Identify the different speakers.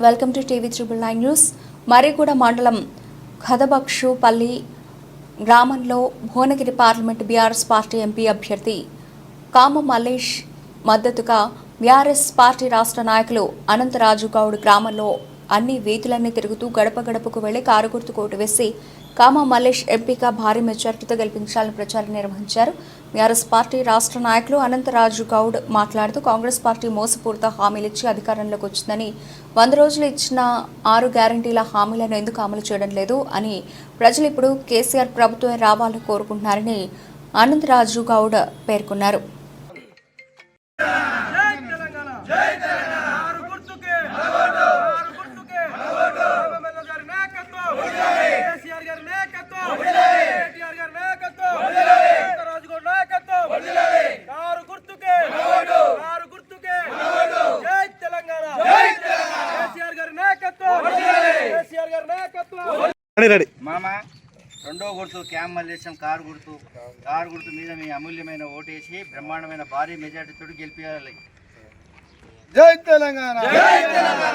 Speaker 1: Welcome to TV triple nine news. Mariguda మండలం ఖదబక్షుపల్లి గ్రామంలో Bhuvanagiri parliament BRS party MP అభ్యర్థి కామ మల్లేష్ మద్దతుగా బీఆర్ఎస్ పార్టీ రాష్ట్ర నాయకులు అనంతరాజు గౌడ్ గ్రామంలో అన్ని వీధులన్నీ తిరుగుతూ గడప గడపకు వెళ్ళి కారు గుర్తు కోటు వేసి కామ మల్లేష్ ఎంపీగా భారీ మెజార్టీతో గెలిపించాలని ప్రచారం నిర్వహించారు. బీఆర్ఎస్ పార్టీ రాష్ట్ర నాయకులు అనంతరాజు గౌడ్ మాట్లాడుతూ కాంగ్రెస్ పార్టీ మోసపూరిత హామీలిచ్చి అధికారంలోకి వచ్చిందని వంద రోజులు ఇచ్చిన ఆరు గ్యారంటీల హామీలను ఎందుకు అమలు చేయడం లేదు అని ప్రజలు ఇప్పుడు కేసీఆర్ ప్రభుత్వం రావాలని కోరుకుంటున్నారని అనంతరాజు గౌడ్ పేర్కొన్నారు
Speaker 2: జై తెలంగాణ జై తెలంగాణ ఆరు గుర్తుకే ఆరు గుర్తుకే రామచంద్ర గారి నాయకత్వం కేసీఆర్ గారి నాయకత్వం కేటీఆర్ గారి నాయకత్వం రాజు గారి నాయకత్వం ఆరు గుర్తుకే ఆరు గుర్తుకే జై తెలంగాణ జై తెలంగాణ కేసీఆర్ గారి నాయకత్వం కేసీఆర్ గారి నాయకత్వం
Speaker 3: రెడీ రెడీ.
Speaker 4: మామ రెండో గుర్తు క్యామ్ మల్లేశం కారు గుర్తు. కారు గుర్తు మీద మీ అమూల్యమైన ఓటేసి బ్రహ్మాండమైన భారీ మెజార్టీతో గెలిపించాలి
Speaker 3: జై తెలంగాణ.